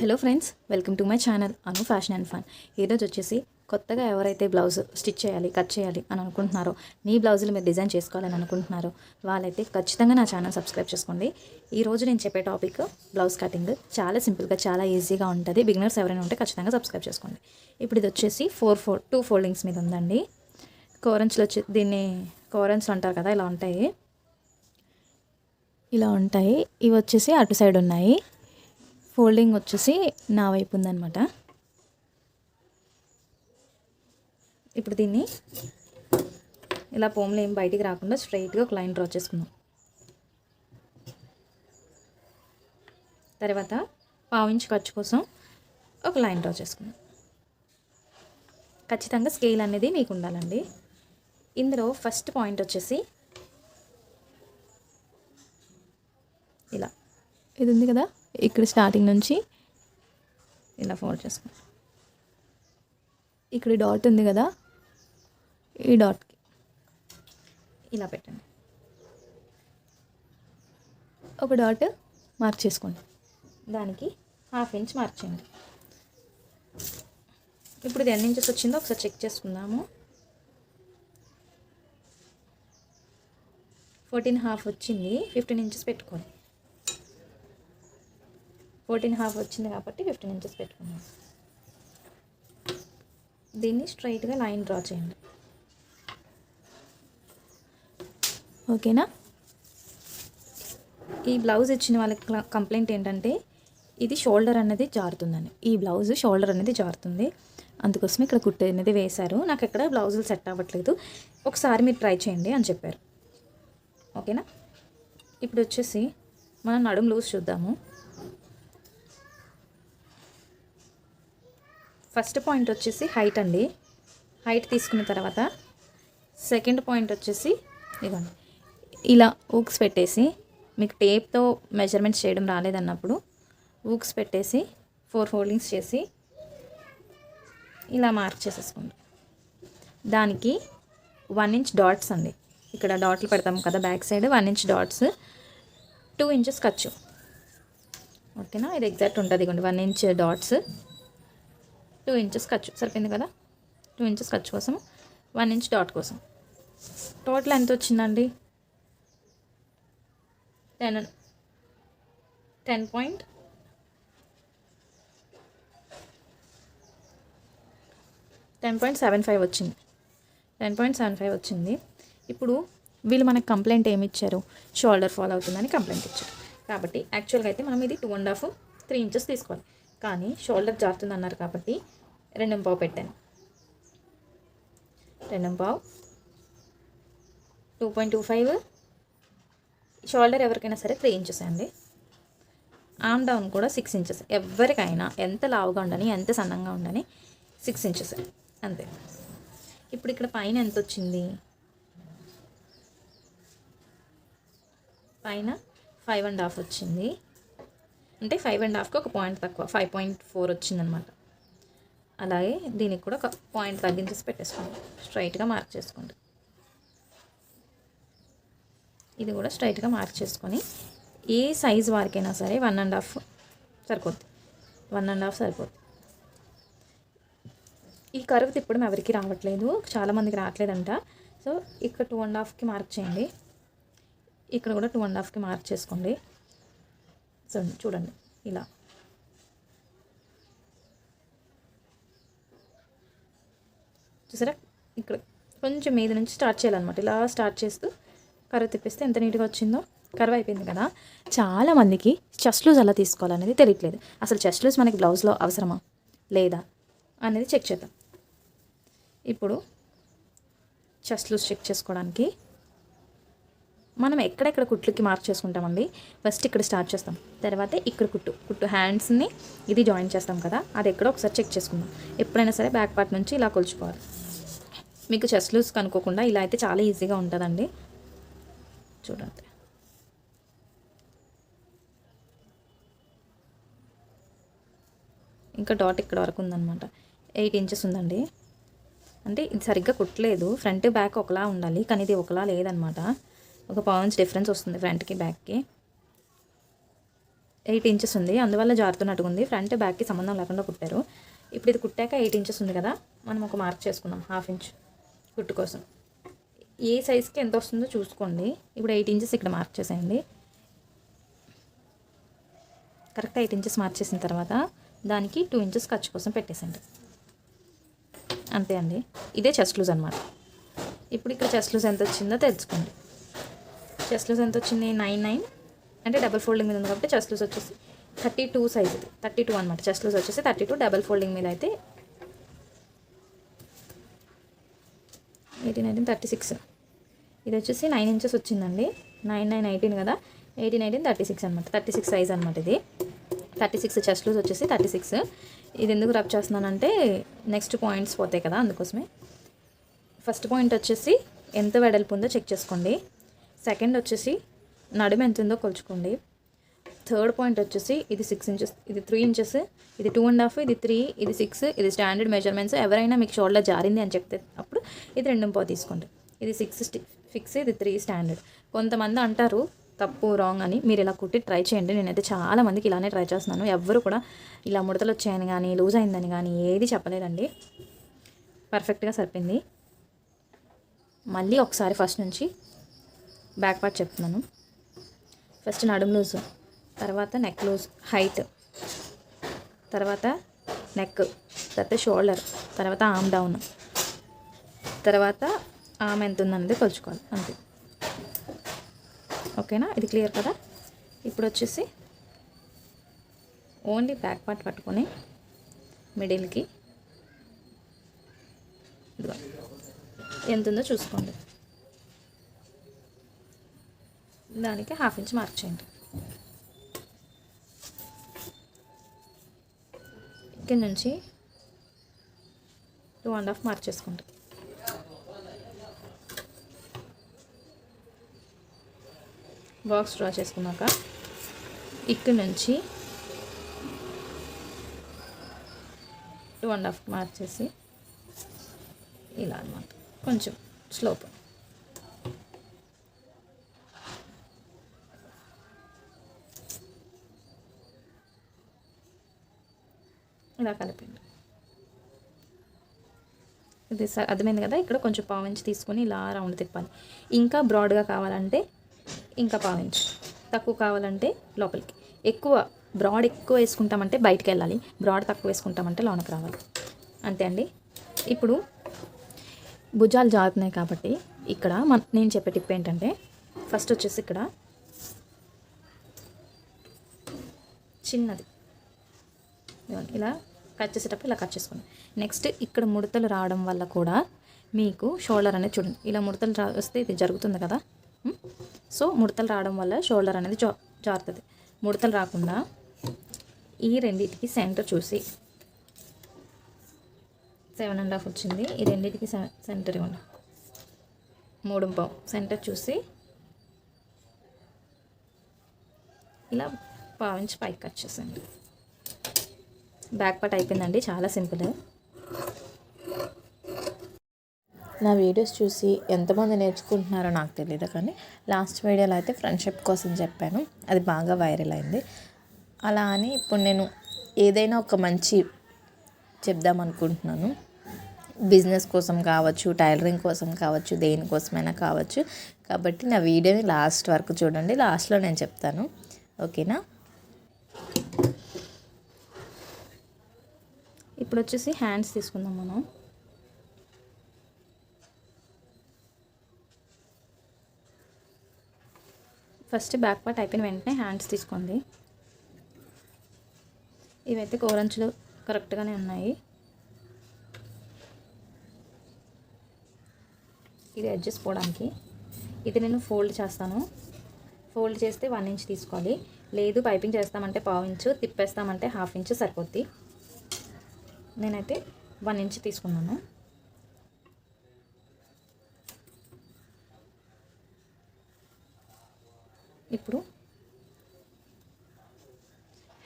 Hello friends welcome to my channel Anu fashion and fun ఈరోజు వచ్చేసి కొత్తగా ఎవరైతే బ్లౌజ్ స్టిచ్ చేయాలి కట్ చేయాలి అని అనుకుంటున్నారో నీ బ్లౌజులు మీరు డిజైన్ చేసుకోవాలని అనుకుంటున్నారో వాళ్ళైతే ఖచ్చితంగా నా ఛానల్ సబ్స్క్రైబ్ చేసుకోండి. ఈరోజు నేను చెప్పే టాపిక్ బ్లౌజ్ కటింగ్ చాలా సింపుల్గా చాలా ఈజీగా ఉంటుంది. బిగినర్స్ ఎవరైనా ఉంటే ఖచ్చితంగా సబ్స్క్రైబ్ చేసుకోండి. ఇప్పుడు ఇది వచ్చేసి ఫోర్ ఫోర్ టూ ఫోల్డింగ్స్ మీద ఉందండి. కోరన్స్లో వచ్చి దీన్ని కోరన్స్ అంటారు కదా ఇలా ఉంటాయి. ఇలా ఉంటాయి. ఇవి వచ్చేసి అటు సైడ్ ఉన్నాయి. ఫోల్డింగ్ వచ్చేసి నా వైపు ఉందన్నమాట. ఇప్పుడు దీన్ని ఇలా పోమ్లు ఏం బయటికి రాకుండా స్ట్రైట్గా ఒక లైన్ డ్రా చేసుకుందాం. తర్వాత పావించి ఖర్చు కోసం ఒక లైన్ డ్రా చేసుకుందాం. ఖచ్చితంగా స్కేల్ అనేది మీకు ఉండాలండి. ఇందులో ఫస్ట్ పాయింట్ వచ్చేసి ఇలా. ఇది ఉంది కదా? ఇక్కడ స్టార్టింగ్ నుంచి ఇలా ఫోల్డ్ చేసుకుంటాం. ఇక్కడ డాట్ ఉంది కదా ఈ డాట్కి ఇలా పెట్టండి. ఒక డాట్ మార్క్ చేసుకోండి. దానికి హాఫ్ ఇంచ్ మార్క్ చేయండి. ఇప్పుడు ఇది ఎన్ని ఇంచెస్ వచ్చిందో ఒకసారి చెక్ చేసుకుందాము. ఫోర్టీన్ హాఫ్ వచ్చింది ఫిఫ్టీన్ ఇంచెస్ పెట్టుకోండి. ఫోర్టీన్ హాఫ్ వచ్చింది కాబట్టి ఫిఫ్టీన్ ఇంచెస్ పెట్టుకున్నాం దీన్ని స్ట్రైట్గా లైన్ డ్రా చేయండి. ఓకేనా? ఈ బ్లౌజ్ ఇచ్చిన వాళ్ళకి కంప్లైంట్ ఏంటంటే ఇది షోల్డర్ అనేది జారుతుందని. ఈ బ్లౌజ్ షోల్డర్ అనేది జారుతుంది. అందుకోసం ఇక్కడ కుట్టు అనేది వేశారు. నాకు ఎక్కడ బ్లౌజులు సెట్ అవ్వట్లేదు. ఒకసారి మీరు ట్రై చేయండి అని చెప్పారు. ఓకేనా? ఇప్పుడు వచ్చేసి మనం నడుము లూజ్ చూద్దాము. ఫస్ట్ పాయింట్ వచ్చేసి హైట్ అండి. హైట్ తీసుకున్న తర్వాత సెకండ్ పాయింట్ వచ్చేసి ఇదిగోండి. ఇలా ఊక్స్ పెట్టేసి మీకు టేప్తో మెజర్మెంట్స్ చేయడం రాలేదన్నప్పుడు ఊక్స్ పెట్టేసి ఫోర్ ఫోల్డింగ్స్ చేసి ఇలా మార్క్ చేసేసుకోండి. దానికి వన్ ఇంచ్ డాట్స్ అండి. ఇక్కడ డాట్లు పెడతాం కదా back side one inch dots two inches ఖర్చు. ఓకేనా? ఇది ఎగ్జాక్ట్ ఉంటుంది ఇగోండి one inch dots. Two inches ఖర్చు. సరిపోయింది కదా? టూ ఇంచెస్ ఖర్చు కోసం. వన్ ఇంచ్ డాట్ కోసం. టోటల్ ఎంత వచ్చిందండి? Ten ten point ten point seven five వచ్చింది. టెన్ పాయింట్ సెవెన్ ఫైవ్ వచ్చింది. ఇప్పుడు వీళ్ళు మనకు కంప్లైంట్ ఏమి ఇచ్చారు? షోల్డర్ ఫాల్ అవుతుందని కంప్లైంట్ ఇచ్చారు. కాబట్టి యాక్చువల్గా అయితే మనం ఇది two and half three inches తీసుకోవాలి. కానీ షోల్డర్ జారుతుంది అన్నారు కాబట్టి రెండు పావు పెట్టాను. రెండు పావు. Two point two five. Shoulder ఎవరికైనా సరే త్రీ ఇంచెస్ అండి. ఆమ్ డౌన్ కూడా సిక్స్ ఇంచెస్. ఎవరికైనా ఎంత లావుగా ఉండని ఎంత సన్నంగా ఉండని సిక్స్ ఇంచెస్. అంతే. ఇప్పుడు ఇక్కడ పైన ఎంత వచ్చింది? పైన ఫైవ్ అండ్ హాఫ్ వచ్చింది. అంటే ఫైవ్ అండ్ హాఫ్కి ఒక పాయింట్ తక్కువ ఫైవ్ పాయింట్ ఫోర్ వచ్చిందనమాట. అలాగే దీనికి కూడా ఒక పాయింట్ తగ్గించేసి పెట్టేసుకోండి. స్ట్రైట్గా మార్క్ చేసుకోండి. ఇది కూడా స్ట్రైట్గా మార్క్ చేసుకొని ఏ సైజ్ వారికైనా సరే వన్ అండ్ హాఫ్ సరిపోద్ది. వన్ అండ్ హాఫ్ సరిపోద్ది. ఈ కరువు తిప్పడం ఎవరికి రావట్లేదు. చాలామందికి రావట్లేదంట. సో ఇక్కడ టూ అండ్ హాఫ్కి మార్క్ చేయండి. ఇక్కడ కూడా టూ అండ్ హాఫ్కి మార్క్ చేసుకోండి. సో చూడండి. ఇలా. చూసారా? ఇక్కడ కొంచెం మీద నుంచి స్టార్ట్ చేయాలన్నమాట. ఇలా స్టార్ట్ చేస్తూ కర్ర తిప్పిస్తే ఎంత నీట్గా వచ్చిందో. కర్వ్ అయిపోయింది కదా. చాలామందికి చెస్ట్ లూజ్ అలా తీసుకోవాలనేది తెలియట్లేదు. అసలు చెస్ట్ లూజ్ మనకి బ్లౌజ్లో అవసరమా? లేదా? అనేది చెక్ చేద్దాం. ఇప్పుడు చెస్ట్ లూజ్ చెక్ చేసుకోవడానికి మనం ఎక్కడెక్కడ కుట్లుకి మార్క్ చేసుకుంటామండి ఫస్ట్ ఇక్కడ స్టార్ట్ చేస్తాం. తర్వాత ఇక్కడ కుట్టు. కుట్టు హ్యాండ్స్ని ఇది జాయిన్ చేస్తాం కదా. అది ఎక్కడో ఒకసారి చెక్ చేసుకుందాం. ఎప్పుడైనా సరే బ్యాక్ పార్ట్ నుంచి ఇలా కొలుచుకోవాలి. మీకు చెస్ట్ లూజ్ కనుక్కోకుండా ఇలా అయితే చాలా ఈజీగా ఉంటుందండి. చూడండి. ఇంకా డాట్ ఇక్కడ వరకు ఉందన్నమాట. ఎయిట్ ఇంచెస్ ఉందండి. అంటే ఇది సరిగ్గా కుట్టలేదు. ఫ్రంట్ బ్యాక్ ఒకలా ఉండాలి. కానీ ఇది ఒకలా లేదనమాట ఒక పౌన్స్ డిఫరెన్స్ వస్తుంది ఫ్రంట్కి బ్యాక్కి ఎయిట్ ఇంచెస్ ఉంది. అందువల్ల జారుతున్నట్టుగా ఉంది ఫ్రంట్ బ్యాక్కి సంబంధం లేకుండా కుట్టారు. ఇప్పుడు ఇది కుట్టాక ఎయిట్ ఇంచెస్ ఉంది కదా మనం ఒక మార్క్ చేసుకుందాం. హాఫ్ ఇంచ్ కుట్టు కోసం. ఏ సైజ్కి ఎంత వస్తుందో చూసుకోండి. ఇప్పుడు ఎయిట్ ఇంచెస్ ఇక్కడ మార్క్ చేసేయండి. కరెక్ట్ ఎయిట్ ఇంచెస్ మార్క్ చేసిన తర్వాత దానికి టూ ఇంచెస్ ఖర్చు కోసం పెట్టేసండి అంతే అండి. ఇదే చెస్ట్ లూజ్ అనమాట ఇప్పుడు ఇక్కడ చెస్ట్ లూజ్ ఎంత వచ్చిందో తెలుసుకోండి. చెస్ట్ లూస్ ఎంత వచ్చింది? నైన్ నైన్ అంటే డబల్ ఫోల్డింగ్ మీద ఉంది కాబట్టి చెస్ట్ లూస్ వచ్చేసి థర్టీ టూ సైజ్ ఇది. థర్టీ టూ అనమాట చెస్ట్ లూస్ వచ్చేసి థర్టీ టూ డబల్ ఫోల్డింగ్ మీద అయితే ఎయిటీన్ ఎయిటీన్ థర్టీ సిక్స్ ఇది వచ్చేసి నైన్ ఇంచెస్ వచ్చిందండి. నైన్ నైన్ ఎయిటీన్ కదా. ఎయిటీన్ ఎయిటీన్ థర్టీ సిక్స్ అనమాట థర్టీ సిక్స్ సైజ్ అనమాట ఇది. థర్టీ సిక్స్ చెస్ట్ లూజ్ వచ్చేసి థర్టీ సిక్స్ ఇది ఎందుకు రబ్ చేస్తున్నానంటే నెక్స్ట్ పాయింట్స్ పోతాయి కదా అందుకోసమే. ఫస్ట్ పాయింట్ వచ్చేసి ఎంత వెడల్పు ఉందో చెక్ చేసుకోండి. సెకండ్ వచ్చేసి నడుము ఎంత ఉందో కొలుచుకోండి. థర్డ్ పాయింట్ వచ్చేసి ఇది సిక్స్ ఇంచెస్ ఇది త్రీ ఇంచెస్ ఇది టూ అండ్ హాఫ్ ఇది త్రీ ఇది సిక్స్ ఇది స్టాండర్డ్ మెజర్మెంట్స్ ఎవరైనా మీకు షోల్డర్ జారింది అని చెప్తే అప్పుడు ఇది రెండు పో తీసుకోండి. ఇది సిక్స్ ఫిక్స్ ఇది త్రీ స్టాండర్డ్ కొంతమంది అంటారు తప్పు రాంగ్ అని. మీరు ఇలా కుట్టి ట్రై చేయండి. నేనైతే చాలా మందికి ఇలానే ట్రై చేస్తున్నాను. ఎవ్వరు కూడా ఇలా ముడతలు వచ్చాయని కానీ లూజ్ అయిందని కానీ ఏది చెప్పలేదండి. పర్ఫెక్ట్గా సరిపోయింది. మళ్ళీ ఒకసారి ఫస్ట్ నుంచి బ్యాక్ పార్ట్ చెప్తున్నాను. ఫస్ట్ నడుము లూజ్ తర్వాత నెక్ లూజ్ హైట్ తర్వాత నెక్ తర్వాత షోల్డర్ తర్వాత ఆమ్ డౌన్ తర్వాత ఆమె ఎంత ఉందన్నది కొలుచుకోవాలి అంతే. ఓకేనా? ఇది క్లియర్ కదా? ఇప్పుడు వచ్చేసి ఓన్లీ బ్యాక్ పార్ట్ పట్టుకొని మిడిల్కి ఎంత ఉందో చూసుకోండి. దానికి హాఫ్ ఇంచ్ మార్క్ చేయండి. నుంచి two and half mark box draw చేసుకున్నాక ఇక్కడ నుంచి టూ అండ్ హాఫ్ మార్క్ చేసి ఇలా అనమాట కొంచెం స్లోప్ ఇలా కలిపండి ఇది అర్థమైంది కదా? ఇక్కడ కొంచెం పావించి తీసుకొని ఇలా రౌండ్ తిప్పాలి. ఇంకా బ్రాడ్గా కావాలంటే ఇంకా పావించి తక్కువ కావాలంటే లోపలికి. ఎక్కువ బ్రాడ్ ఎక్కువ వేసుకుంటామంటే బయటికి వెళ్ళాలి. బ్రాడ్ తక్కువ వేసుకుంటామంటే లోనకి రావాలి. అంతే అండి? ఇప్పుడు భుజాలు జారుతున్నాయి కాబట్టి ఇక్కడ మన నేను చెప్పే టిప్ ఏంటంటే ఫస్ట్ వచ్చేసి ఇక్కడ చిన్నది. ఇలా కట్ చేసేటప్పుడు ఇలా కట్ చేసుకోండి. నెక్స్ట్ ఇక్కడ ముడతలు రావడం వల్ల కూడా మీకు షోల్డర్ అనేది చూడండి. ఇలా ముడతలు రా వస్తే ఇది జరుగుతుంది కదా? సో ముడతలు రావడం వల్ల షోల్డర్ అనేది జా జారుతుంది. ముడతలు రాకుండా ఈ రెండింటికి సెంటర్ చూసి సెవెన్ అండ్ హాఫ్ వచ్చింది. ఈ రెండింటికి సె- సెంటర్ ఇవ్వండి. మూడు పావు. సెంటర్ చూసి ఇలా పావించి పైకి కట్ చేసేయండి. బ్యాక్ పార్ట్ అయిపోయిందండి చాలా సింపుల్. నా వీడియోస్ చూసి ఎంతమంది నేర్చుకుంటున్నారో నాకు తెలియదు కానీ లాస్ట్ వీడియోలో అయితే ఫ్రెండ్షిప్ కోసం చెప్పాను. అది బాగా వైరల్ అయింది. అలా అని ఇప్పుడు నేను ఏదైనా ఒక మంచి చెప్దాం అనుకుంటున్నాను. బిజినెస్ కోసం కావచ్చు టైలరింగ్ కోసం కావచ్చు దేనికోసమైనా కావచ్చు. కాబట్టి నా వీడియోని లాస్ట్ వరకు చూడండి. లాస్ట్లో నేను చెప్తాను. ఓకేనా? ఇప్పుడు వచ్చేసి హ్యాండ్స్ తీసుకుందాం మనం. ఫస్ట్ బ్యాక్ పార్ట్ అయిపోయిన వెంటనే హ్యాండ్స్ తీసుకోండి. ఇవైతే కోరంచులు కరెక్ట్గానే ఉన్నాయి. ఇది అడ్జస్ట్ పోవడానికి. ఇది నేను ఫోల్డ్ చేస్తాను. ఫోల్డ్ చేస్తే వన్ ఇంచ్ తీసుకోవాలి. లేదు పైపింగ్ చేస్తామంటే పావు ఇంచు తిప్పేస్తామంటే హాఫ్ ఇంచు సరిపోద్ది. నేనైతే వన్ ఇంచ్ తీసుకున్నాను. ఇప్పుడు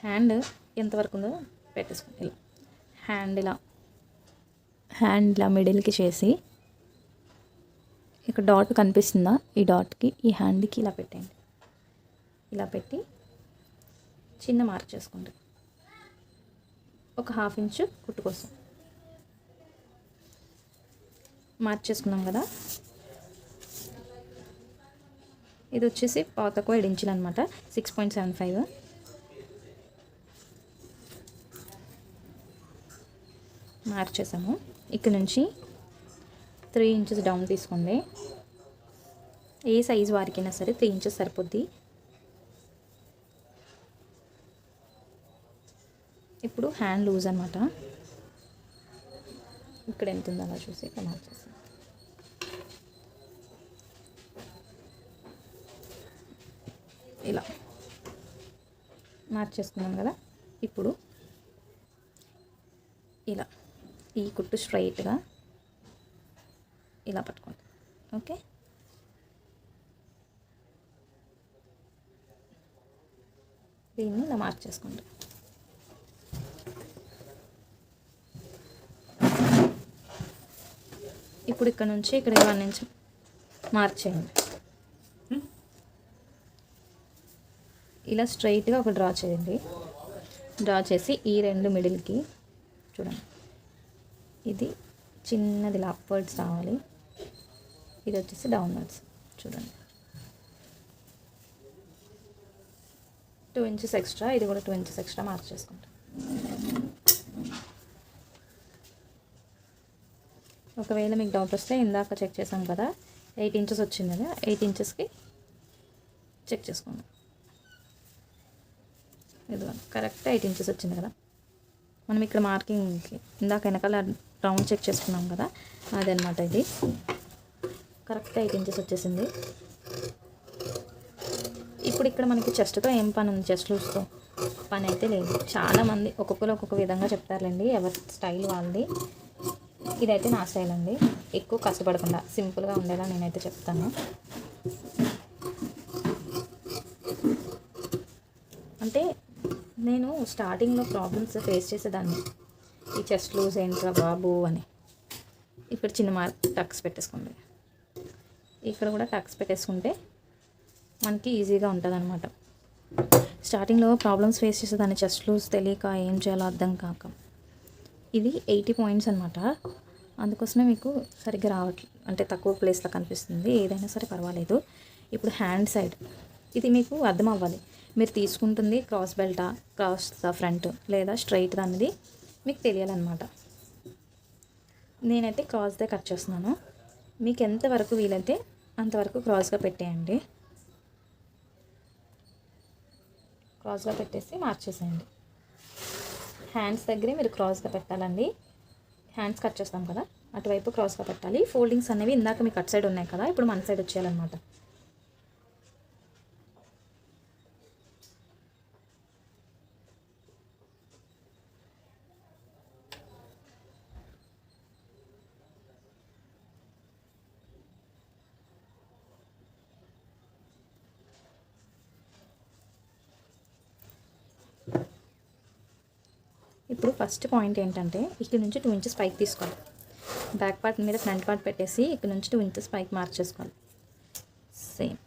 హ్యాండ్ ఎంతవరకు ఉందో పెట్టేసుకోండి ఇలా. హ్యాండ్ ఇలా. హ్యాండ్ ఇలా మిడిల్కి చేసి ఇక్కడ డాట్ కనిపిస్తుందా? ఈ డాట్కి ఈ హ్యాండ్కి ఇలా పెట్టండి ఇలా పెట్టి చిన్న మార్క్ చేసుకోండి. ఒక హాఫ్ ఇంచు కుట్టు కోసం. మార్క్ చేసుకున్నాం కదా. ఇది వచ్చేసి పాతకు ఏడు ఇంచులు అనమాట సిక్స్ పాయింట్ సెవెన్ ఫైవ్. మార్చేసాము. ఇక్కడ నుంచి త్రీ ఇంచెస్ డౌన్ తీసుకోండి. ఏ సైజ్ వారికైనా సరే త్రీ ఇంచెస్ సరిపోద్ది ఇప్పుడు హ్యాండ్ లూజ్ అనమాట ఇక్కడ ఎంత ఉందో అలా చూసి ఇక్కడ మార్క్ ఇలా. మార్చేసుకున్నాం కదా. ఇప్పుడు ఇలా. ఈ కుట్టు స్ట్రైట్గా ఇలా పట్టుకోండి. ఓకే? దీన్ని ఇలా మార్చేసుకుంటాం ఇప్పుడు ఇక్కడ నుంచి ఇక్కడ వన్ ఇంచ్ మార్చేయండి. ఇలా స్ట్రైట్గా ఒక డ్రా చేయండి. డ్రా చేసి ఈ రెండు మిడిల్కి చూడండి. ఇది చిన్నది ఇలా అప్వర్డ్స్ రావాలి. ఇది వచ్చేసి డౌన్వర్డ్స్ చూడండి. టూ ఇంచెస్ ఎక్స్ట్రా ఇది కూడా టూ ఇంచెస్ ఎక్స్ట్రా మార్క్ చేసుకుంటాం ఒకవేళ మీకు డౌట్ వస్తే ఇందాక చెక్ చేసాం కదా ఎయిట్ ఇంచెస్ వచ్చింది కదా ఎయిట్ ఇంచెస్కి చెక్ చేసుకోండి. ఇదిగో కరెక్ట్ ఎయిట్ ఇంచెస్ వచ్చింది కదా. మనం ఇక్కడ మార్కింగ్కి ఇందాక వెనకాల రౌండ్ చెక్ చేసుకున్నాం కదా అదనమాట ఇది. కరెక్ట్ ఎయిట్ ఇంచెస్ వచ్చేసింది. ఇప్పుడు ఇక్కడ మనకి చెస్ట్తో ఏం పని ఉంది? చెస్ట్ లూజ్తో పని అయితే లేదు. చాలామంది ఒక్కొక్కరు ఒక్కొక్క విధంగా చెప్తారులేండి. ఎవరి స్టైల్ వాళ్ళది. ఇదైతే నా స్టైల్ అండి ఎక్కువ కష్టపడకుండా సింపుల్గా ఉండేలా నేనైతే చెప్తాను. అంటే నేను స్టార్టింగ్లో ప్రాబ్లమ్స్ ఫేస్ చేసేదాన్ని. ఈ చెస్ట్ లూజ్ ఏంట్రా బాబు అని. ఇప్పుడు చిన్న మార్క్ టక్స్ పెట్టేసుకుంది. ఇక్కడ కూడా టక్స్ పెట్టేసుకుంటే మనకి ఈజీగా ఉంటుంది అనమాట స్టార్టింగ్లో ప్రాబ్లమ్స్ ఫేస్ చేసేదాన్ని చెస్ట్ లూజ్ తెలియక ఏం చేయాలో అర్థం కాక. ఇది ఎయిటీ పాయింట్స్ అనమాట అందుకోసమే మీకు సరిగ్గా రావట్లేదు అంటే తక్కువ ప్లేస్లో కనిపిస్తుంది. ఏదైనా సరే పర్వాలేదు. ఇప్పుడు హ్యాండ్ సైడ్. ఇది మీకు అర్థం అవ్వాలి మీరు తీసుకుంటుంది క్రాస్ బెల్టా క్రాస్ ఫ్రంట్ లేదా స్ట్రైట్ అనేది మీకు తెలియాలన్నమాట. నేనైతే క్రాస్దే కట్ చేస్తున్నాను. మీకు ఎంతవరకు వీలైతే అంతవరకు క్రాస్గా పెట్టేయండి. క్రాస్గా పెట్టేసి మార్చేసేయండి. హ్యాండ్స్ దగ్గరే మీరు క్రాస్గా పెట్టాలండి. హ్యాండ్స్ కట్ చేస్తాం కదా అటువైపు క్రాస్గా పెట్టాలి. ఫోల్డింగ్స్ అనేవి ఇందాక మీకు కట్ సైడ్ ఉన్నాయి కదా ఇప్పుడు మన సైడ్ వచ్చేయాలన్నమాట ఇప్పుడు ఫస్ట్ పాయింట్ ఏంటంటే ఇక్కడ నుంచి టూ ఇంచెస్ పైకి తీసుకోవాలి. బ్యాక్ పార్ట్ మీద ఫ్రంట్ పార్ట్ పెట్టేసి ఇక్కడ నుంచి టూ ఇంచెస్ పైకి మార్క్ చేసుకోవాలి సేమ్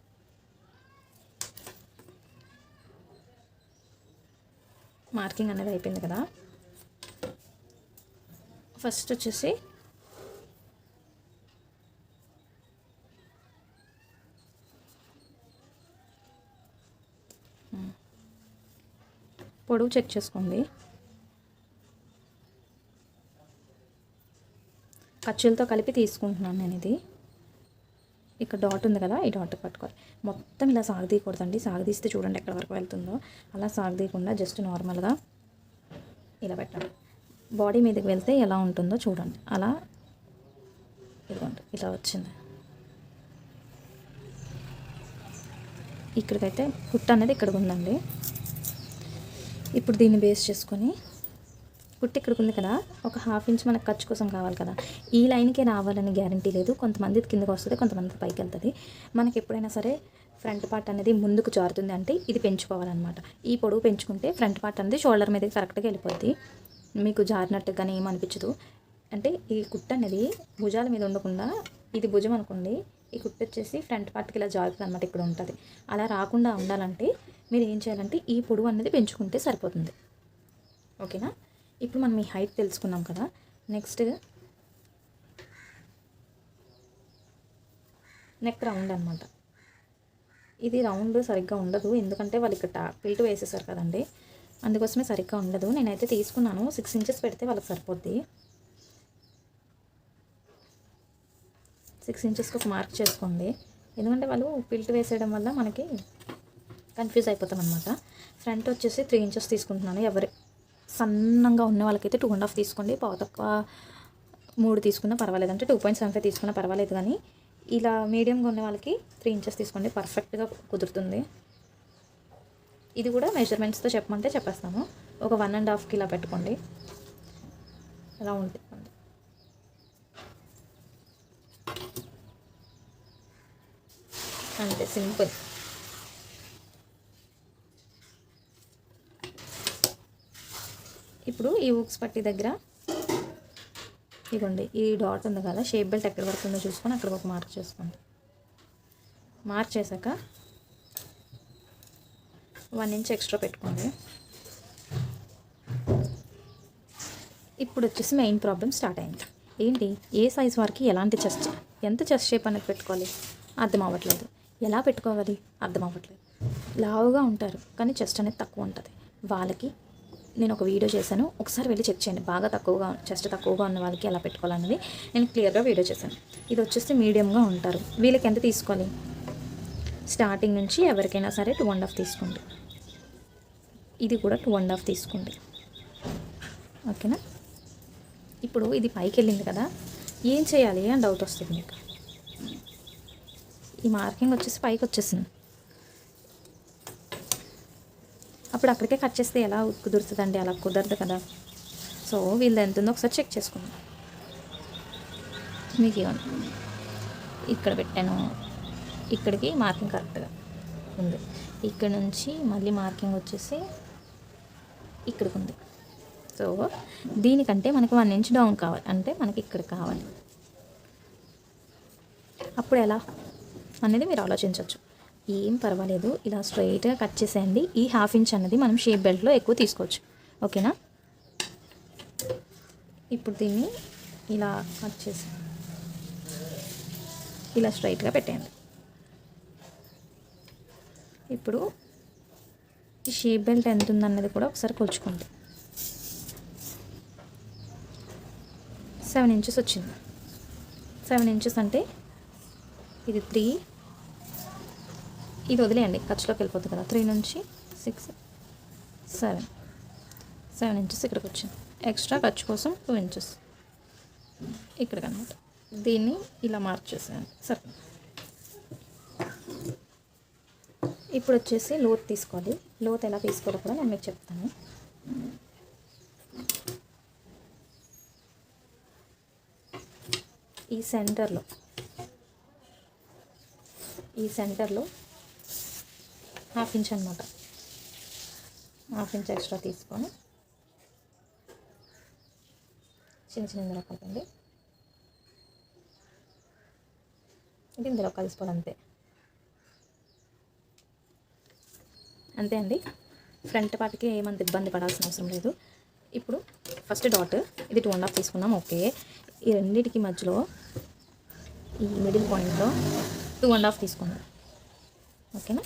మార్కింగ్ అనేది అయిపోయింది కదా. ఫస్ట్ వచ్చేసి hmm. పొడవు చెక్ చేసుకోండి. ఖర్చులతో కలిపి తీసుకుంటున్నాను నేను ఇది. ఇక్కడ డాట్ ఉంది కదా ఈ డాట్ పట్టుకోవాలి. మొత్తం ఇలా సాగదీయకూడదండి సాగదీస్తే చూడండి ఎక్కడి వరకు వెళ్తుందో. అలా సాగదీయకుండా జస్ట్ నార్మల్గా ఇలా పెట్టాలి. బాడీ మీదకి వెళ్తే ఎలా ఉంటుందో చూడండి. అలా ఇదిగోండి ఇలా వచ్చింది. ఇక్కడికైతే కుట్ట అనేది ఇక్కడికి ఉందండి. ఇప్పుడు దీన్ని బేస్ చేసుకొని కుట్టి ఇక్కడికి ఉంది కదా ఒక హాఫ్ ఇంచ్ మనకు ఖర్చు కోసం కావాలి కదా. ఈ లైన్కే రావాలని గ్యారంటీ లేదు. కొంతమంది కిందకి వస్తుంది కొంతమంది పైకి వెళ్తుంది మనకి ఎప్పుడైనా సరే ఫ్రంట్ పార్ట్ అనేది ముందుకు జారుతుంది అంటే ఇది పెంచుకోవాలన్నమాట. ఈ పొడవు పెంచుకుంటే ఫ్రంట్ పార్ట్ అనేది షోల్డర్ మీదకి కరెక్ట్గా వెళ్ళిపోద్ది. మీకు జారినట్టుగానే ఏమనిపించదు అంటే ఈ కుట్ట అనేది భుజాల మీద ఉండకుండా ఇది భుజం అనుకోండి ఈ కుట్ట వచ్చేసి ఫ్రంట్ పార్ట్కి ఇలా జారుతుంది అనమాట ఇక్కడ ఉంటుంది. అలా రాకుండా ఉండాలంటే మీరు ఏం చేయాలంటే ఈ పొడవు అనేది పెంచుకుంటే సరిపోతుంది. ఓకేనా? ఇప్పుడు మనం ఈ హైట్ తెలుసుకున్నాం కదా. నెక్స్ట్ నెక్ రౌండ్ అనమాట ఇది రౌండ్ సరిగ్గా ఉండదు. ఎందుకంటే వాళ్ళు ఇక్కడ పిల్ట్ వేసేసారు కదండి. అందుకోసమే సరిగ్గా ఉండదు. నేనైతే తీసుకున్నాను. సిక్స్ ఇంచెస్ పెడితే వాళ్ళకి సరిపోద్ది. సిక్స్ ఇంచెస్కి ఒక మార్క్ చేసుకోండి. ఎందుకంటే వాళ్ళు పిల్ట్ వేసేయడం వల్ల మనకి కన్ఫ్యూజ్ అయిపోతాం అనమాట ఫ్రంట్ వచ్చేసి త్రీ ఇంచెస్ తీసుకుంటున్నాను. ఎవరి సన్నంగా ఉన్న వాళ్ళకైతే టూ అండ్ హాఫ్ తీసుకోండి. పావు తక్కువ మూడు తీసుకున్నా పర్వాలేదు. అంటే టూ పాయింట్ సెవెన్ ఫైవ్ తీసుకున్నా పర్వాలేదు కానీ ఇలా మీడియంగా ఉన్న వాళ్ళకి త్రీ ఇంచెస్ తీసుకోండి. పర్ఫెక్ట్గా కుదురుతుంది. ఇది కూడా మెజర్మెంట్స్తో చెప్పమంటే చెప్పేస్తాము. ఒక వన్ అండ్ హాఫ్కి ఇలా పెట్టుకోండి. రౌండ్ తిప్పండి అంతే సింపుల్. ఇప్పుడు ఈ ఊక్స్ పట్టి దగ్గర ఇదిగోండి ఈ డాట్ ఉంది కదా షేప్ బెల్ట్ ఎక్కడి వరకు ఉందో చూసుకొని అక్కడ ఒక మార్క్ చేసుకోండి. మార్క్ చేశాక వన్ ఇంచ్ ఎక్స్ట్రా పెట్టుకోండి. ఇప్పుడు వచ్చేసి మెయిన్ ప్రాబ్లం స్టార్ట్ అయింది. ఏంటి? ఏ సైజ్ వారికి ఎలాంటి చెస్ట్ ఎంత చెస్ట్ షేప్ అనేది పెట్టుకోవాలి? అర్థం అవ్వట్లేదు. ఎలా పెట్టుకోవాలి? అర్థం అవ్వట్లేదు. లావుగా ఉంటారు కానీ చెస్ట్ అనేది తక్కువ ఉంటుంది. వాళ్ళకి నేను ఒక వీడియో చేశాను. ఒకసారి వెళ్ళి చెక్ చేయండి. బాగా తక్కువగా చెస్ట్ తక్కువగా ఉన్న వాళ్ళకి ఎలా పెట్టుకోవాలన్నది నేను క్లియర్గా వీడియో చేశాను. ఇది వచ్చేసి మీడియంగా ఉంటారు. వీళ్ళకి ఎంత తీసుకోవాలి? స్టార్టింగ్ నుంచి ఎవరికైనా సరే టూ అండ్ హాఫ్ తీసుకోండి. ఇది కూడా టూ అండ్ హాఫ్ తీసుకోండి. ఓకేనా? ఇప్పుడు ఇది పైకి వెళ్ళింది కదా. ఏం చేయాలి అని డౌట్ వస్తుంది మీకు. ఈ మార్కింగ్ వచ్చేసి పైకి వచ్చేసింది. అప్పుడు అక్కడికే కట్ చేస్తే ఎలా కుదురుతుందండి? అలా కుదరదు కదా. సో వీళ్ళు ఎంత ఉందో ఒకసారి చెక్ చేసుకుందాం. మీకు ఇవ్వండి ఇక్కడ పెట్టాను. ఇక్కడికి మార్కింగ్ కరెక్ట్గా ఉంది. ఇక్కడ నుంచి మళ్ళీ మార్కింగ్ వచ్చేసి ఇక్కడికి ఉంది. సో దీనికంటే మనకి వన్ ఇంచ్ డౌన్ కావాలి. అంటే మనకి ఇక్కడ కావాలి. అప్పుడు ఎలా? అనేది మీరు ఆలోచించవచ్చు ఏం పర్వాలేదు. ఇలా స్ట్రైట్గా కట్ చేసేయండి. ఈ హాఫ్ ఇంచ్ అన్నది మనం షేప్ బెల్ట్లో ఎక్కువ తీసుకోవచ్చు. ఓకేనా? ఇప్పుడు దీన్ని ఇలా కట్ చేసి ఇలా స్ట్రైట్గా పెట్టేయండి. ఇప్పుడు ఈ షేప్ బెల్ట్ ఎంత ఉందన్నది కూడా ఒకసారి కొలుచుకోండి. సెవెన్ ఇంచెస్ వచ్చింది. సెవెన్ ఇంచెస్ అంటే ఇది త్రీ ఇది వదిలేయండి ఖర్చులోకి వెళ్ళిపోతుంది కదా. త్రీ నుంచి సిక్స్ సెవెన్ సెవెన్ ఇంచెస్ ఇక్కడికి వచ్చింది. ఎక్స్ట్రా ఖర్చు కోసం టూ ఇంచెస్ ఇక్కడికి అనమాట దీన్ని ఇలా మార్క్ సరే. ఇప్పుడు వచ్చేసి లోత్ తీసుకోవాలి. లోత్ ఎలా తీసుకోవాలో కూడా నేను మీకు చెప్తాను. ఈ సెంటర్లో ఈ సెంటర్లో హాఫ్ ఇంచ్ అనమాట హాఫ్ ఇంచ్ ఎక్స్ట్రా తీసుకొని చిన్న చిన్న ఇందులో కలపండి ఇది ఇందులో కలిసిపోవాలి అంతే. అంతే అండి. ఫ్రంట్ పార్ట్కి ఏమంత ఇబ్బంది పడాల్సిన అవసరం లేదు. ఇప్పుడు ఫస్ట్ డాట్ ఇది టూ అండ్ హాఫ్ తీసుకున్నాం ఓకే. ఈ రెండింటికి మధ్యలో ఈ మిడిల్ పాయింట్లో టూ అండ్ హాఫ్ తీసుకున్నాం ఓకేనా?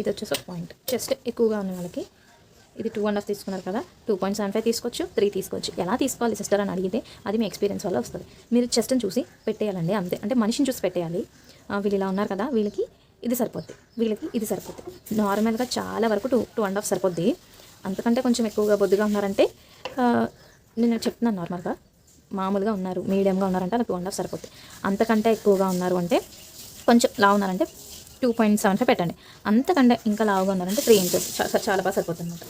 ఇది వచ్చేసి ఒక పాయింట్ చెస్ట్ ఎక్కువగా ఉన్న వాళ్ళకి ఇది టూ అండ్ హాఫ్ తీసుకున్నారు కదా టూ పాయింట్ సెవెన్ ఫైవ్ తీసుకోవచ్చు త్రీ తీసుకోవచ్చు. ఎలా తీసుకోవాలి సిస్టర్ అని అడిగితే అది మీ ఎక్స్పీరియన్స్ వల్ల వస్తుంది. మీరు చెస్ట్ని చూసి పెట్టేయాలండి అంతే. అంటే మనిషిని చూసి పెట్టేయాలి. వీళ్ళు ఇలా ఉన్నారు కదా వీళ్ళకి ఇది సరిపోద్ది. వీళ్ళకి ఇది సరిపోద్ది. నార్మల్గా చాలా వరకు టూ టూ అండ్ హాఫ్ సరిపోద్ది. అంతకంటే కొంచెం ఎక్కువగా బొద్దుగా ఉన్నారంటే నేను చెప్తున్నాను నార్మల్గా మామూలుగా ఉన్నారు మీడియంగా ఉన్నారంటే అలా టూ అండ్ హాఫ్ సరిపోద్ది. అంతకంటే ఎక్కువగా ఉన్నారు అంటే కొంచెం లా ఉన్నారంటే టూ పాయింట్ సెవెన్ ఫైవ్ పెట్టండి. అంతకంటే ఇంకా లావుగా ఉన్నారంటే త్రీ ఇంచెస్ చాలా బాగా సరిపోతుంది అనమాట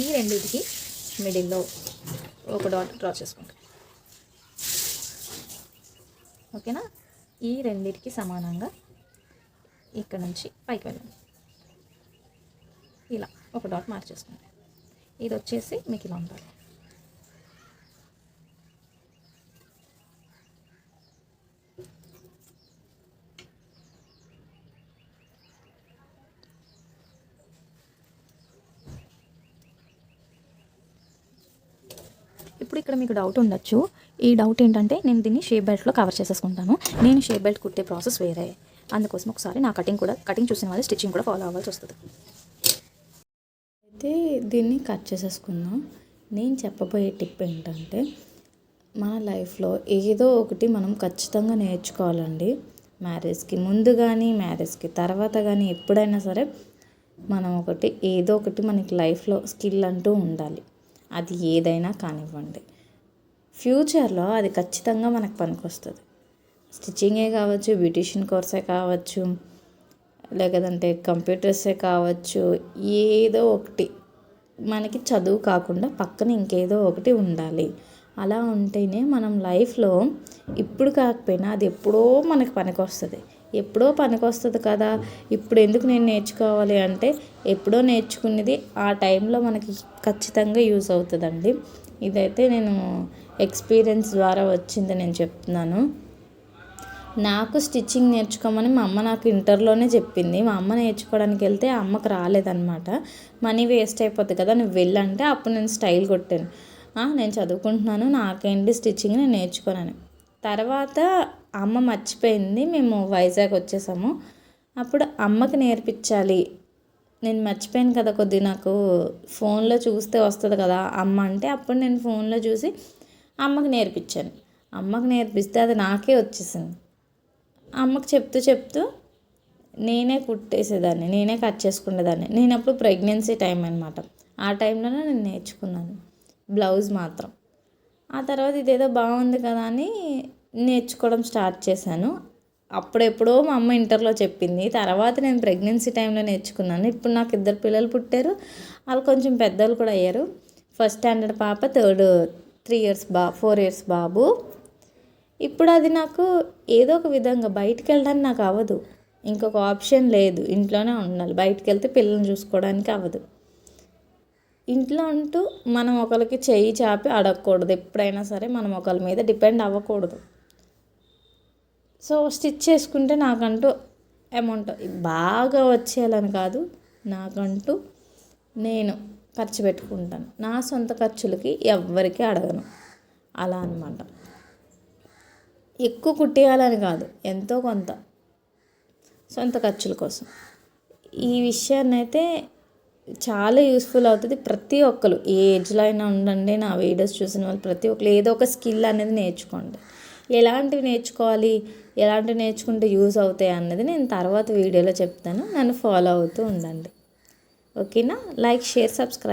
ఈ రెండింటికి మిడిల్లో ఒక డాట్ డ్రా చేసుకోండి. ఓకేనా? ఈ రెండింటికి సమానంగా ఇక్కడ నుంచి పైకి వెళ్ళండి. ఇలా ఒక డాట్ మార్చేసుకోండి ఇది వచ్చేసి మీకు ఇలా ఉండాలి. ఇప్పుడు ఇక్కడ మీకు డౌట్ ఉండొచ్చు. ఈ డౌట్ ఏంటంటే నేను దీన్ని షేప్ బెల్ట్లో కవర్ చేసేసుకుంటాను. నేను షేప్ బెల్ట్ కుట్టే ప్రాసెస్ వేరే. అందుకోసం ఒకసారి నా కటింగ్ కూడా కటింగ్ చూసిన వాళ్ళు స్టిచ్చింగ్ కూడా ఫాలో అవ్వాల్సి వస్తుంది. అయితే దీన్ని కట్ చేసేసుకుందాం. నేను చెప్పబోయే టిప్ ఏంటంటే మన లైఫ్లో ఏదో ఒకటి మనం ఖచ్చితంగా నేర్చుకోవాలండి. మ్యారేజ్కి ముందు కానీ మ్యారేజ్కి తర్వాత కానీ ఎప్పుడైనా సరే మనం ఒకటి ఏదో ఒకటి మనకి లైఫ్లో స్కిల్ అంటూ ఉండాలి. అది ఏదైనా కానివ్వండి. ఫ్యూచర్లో అది ఖచ్చితంగా మనకు పనికొస్తుంది. స్టిచ్చింగే కావచ్చు బ్యూటిషియన్ కోర్సే కావచ్చు లేకదంటే కంప్యూటర్సే కావచ్చు ఏదో ఒకటి. మనకి చదువు కాకుండా పక్కన ఇంకేదో ఒకటి ఉండాలి. అలా ఉంటేనే మనం లైఫ్లో ఇప్పుడు కాకపోయినా అది ఎప్పుడో మనకి పనికొస్తుంది. ఎప్పుడో పనికొస్తుంది కదా. ఇప్పుడు ఎందుకు నేను నేర్చుకోవాలి అంటే ఎప్పుడో నేర్చుకునేది ఆ టైంలో మనకి ఖచ్చితంగా యూస్ అవుతుందండి. ఇదైతే నేను ఎక్స్పీరియన్స్ ద్వారా వచ్చింది నేను చెప్తున్నాను. నాకు స్టిచ్చింగ్ నేర్చుకోమని మా అమ్మ నాకు ఇంటర్లోనే చెప్పింది. మా అమ్మ నేర్చుకోవడానికి వెళ్తే అమ్మకు రాలేదనమాట మనీ వేస్ట్ అయిపోతుంది కదా నువ్వు వెళ్ళంటే అప్పుడు నేను స్టైల్ కొట్టాను. నేను చదువుకుంటున్నాను నాకేంటి స్టిచ్చింగ్ నేను నేర్చుకోనని. తర్వాత అమ్మ మర్చిపోయింది మేము వైజాగ్ వచ్చేసాము. అప్పుడు అమ్మకి నేర్పించాలి. నేను మర్చిపోయాను కదా కొద్ది నాకు ఫోన్లో చూస్తే వస్తుంది కదా అమ్మ అంటే అప్పుడు నేను ఫోన్లో చూసి అమ్మకి నేర్పించాను. అమ్మకి నేర్పిస్తే అది నాకే వచ్చేసింది. అమ్మకి చెప్తూ చెప్తూ నేనే కుట్టేసేదాన్ని నేనే కట్ చేసుకునేదాన్ని. నేను అప్పుడు ప్రెగ్నెన్సీ టైం అనమాట ఆ టైంలోనే నేను నేర్చుకున్నాను బ్లౌజ్ మాత్రం. ఆ తర్వాత ఇదేదో బాగుంది కదా అని నేర్చుకోవడం స్టార్ట్ చేశాను. అప్పుడెప్పుడో మా అమ్మ ఇంటర్లో చెప్పింది తర్వాత నేను ప్రెగ్నెన్సీ టైంలో నేర్చుకున్నాను. ఇప్పుడు నాకు ఇద్దరు పిల్లలు పుట్టారు. వాళ్ళు కొంచెం పెద్దలు కూడా అయ్యారు. ఫస్ట్ స్టాండర్డ్ పాప థర్డ్ త్రీ ఇయర్స్ బా ఫోర్ ఇయర్స్ బాబు. ఇప్పుడు అది నాకు ఏదో ఒక విధంగా బయటికి వెళ్ళడానికి నాకు అవ్వదు. ఇంకొక ఆప్షన్ లేదు. ఇంట్లోనే ఉండాలి. బయటికి వెళ్తే పిల్లల్ని చూసుకోవడానికి అవ్వదు. ఇంట్లో ఉంటూ మనం ఒకరికి చెయ్యి చాపి అడగకూడదు. ఎప్పుడైనా సరే మనం ఒకరి మీద డిపెండ్ అవ్వకూడదు. సో స్టిచ్ చేసుకుంటే నాకంటూ అమౌంట్ బాగా వచ్చేయాలని కాదు నాకంటూ నేను ఖర్చు పెట్టుకుంటాను. నా సొంత ఖర్చులకి ఎవ్వరికీ అడగను. అలా అనమాట ఎక్కువ కుట్టేయాలని కాదు ఎంతో కొంత సొంత ఖర్చుల కోసం. ఈ విషయాన్ని అయితే చాలా యూస్ఫుల్ అవుతుంది. ప్రతి ఒక్కరు ఏ ఏజ్లో అయినా ఉండండి నా వీడియోస్ చూసిన వాళ్ళు ప్రతి ఒక్కరు ఏదో ఒక స్కిల్ అనేది నేర్చుకోండి. ఎలాంటివి నేర్చుకోవాలి? ఎలాంటివి నేర్చుకుంటే యూజ్ అవుతాయి అన్నది నేను తర్వాత వీడియోలో చెప్తాను. నన్ను ఫాలో అవుతూ ఉండండి. ఓకేనా లైక్ షేర్ సబ్స్క్రైబ్